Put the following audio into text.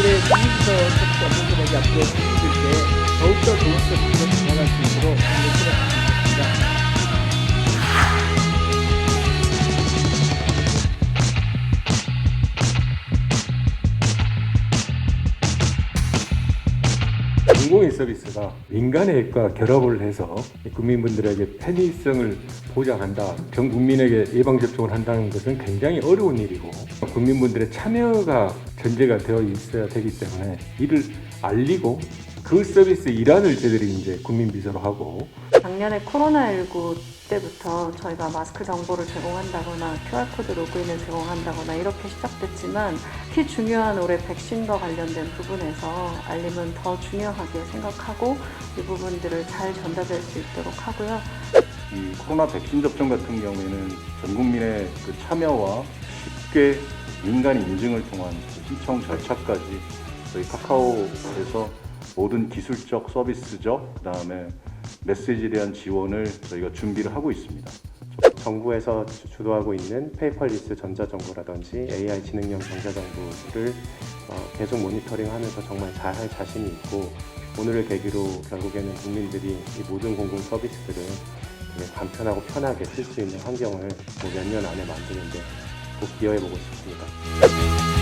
이부터 안전하게 앞으로 주실 때 더욱더 좋은 서비스로 진행할 수 있도록 노력을 하겠습니다. 공공의 서비스가 민간의 핵과 결합을 해서 국민분들에게 편의성을 보장한다. 전 국민에게 예방접종을 한다는 것은 굉장히 어려운 일이고 국민분들의 참여가 전제가 되어 있어야 되기 때문에 이를 알리고 그 서비스 일환을 저희들이 이제 국민비서로 하고 작년에 코로나19 때부터 저희가 마스크 정보를 제공한다거나 QR코드 로그인을 제공한다거나 이렇게 시작됐지만 특히 중요한 올해 백신과 관련된 부분에서 알림은 더 중요하게 생각하고 이 부분들을 잘 전달될 수 있도록 하고요. 이 코로나 백신 접종 같은 경우에는 전 국민의 그 참여와 쉽게 민간 인증을 통한 그 신청 절차까지 저희 카카오에서 모든 기술적, 서비스적, 그 다음에 메시지에 대한 지원을 저희가 준비를 하고 있습니다. 정부에서 주- 주도하고 있는 페이퍼리스 전자정보라든지 AI 지능형 전자정보를 어, 계속 모니터링하면서 정말 잘 할 자신이 있고 오늘을 계기로 결국에는 국민들이 이 모든 공공 서비스들을 간편하고 편하게 쓸 수 있는 환경을 뭐몇년 안에 만드는데 꼭 기여해보고 싶습니다.